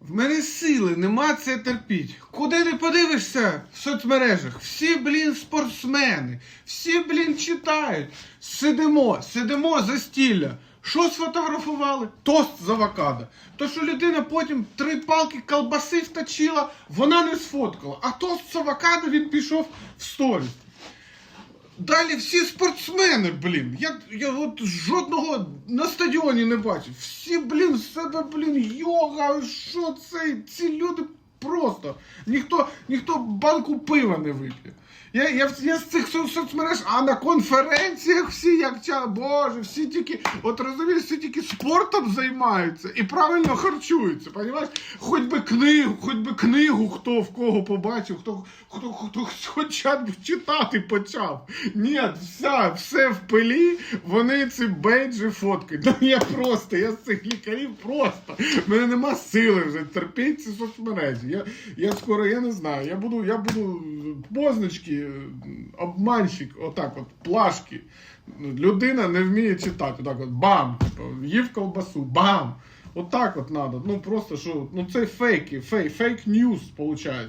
В мене сили, нема це терпіть. Куди не подивишся в соцмережах? Всі, блін, спортсмени, всі, блін, читають. Сидимо, сидимо за стілля. Що сфотографували? Тост з авокадо. То, що людина потім три палки колбаси вточила, вона не сфоткала. А тост з авокадо він пішов в сторіс. Далі всі спортсмени, блін. Я, я от жодного на стадіоні не бачив. Всі, блін, в себе, блін, йога, що це? Ці люди просто. Ніхто, ніхто банку пива не вип'є. Я, я, я з цих соцмереж, а на конференціях всі як ча, боже, всі тільки, от розумієш, всі тільки спортом займаються і правильно харчуються. Понімаєш? Хоч би книгу, хоч би книгу, хто в кого побачив, хто, хто, хто, хоча б читати почав. Ні, вся, все в пилі, вони ці бейджі фоткають. Ну я просто, я з цих лікарів просто. В мене нема сили вже терпіти ці соцмережі. Я, я скоро, я не знаю, я буду, я буду позначки, е, обманщик, отак от, плашки. Людина не вміє читати. Отак от бам! Їв колбасу, бам! Отак от надо. Ну просто що, ну це фейки, фейк, фейк ньюс, виходить.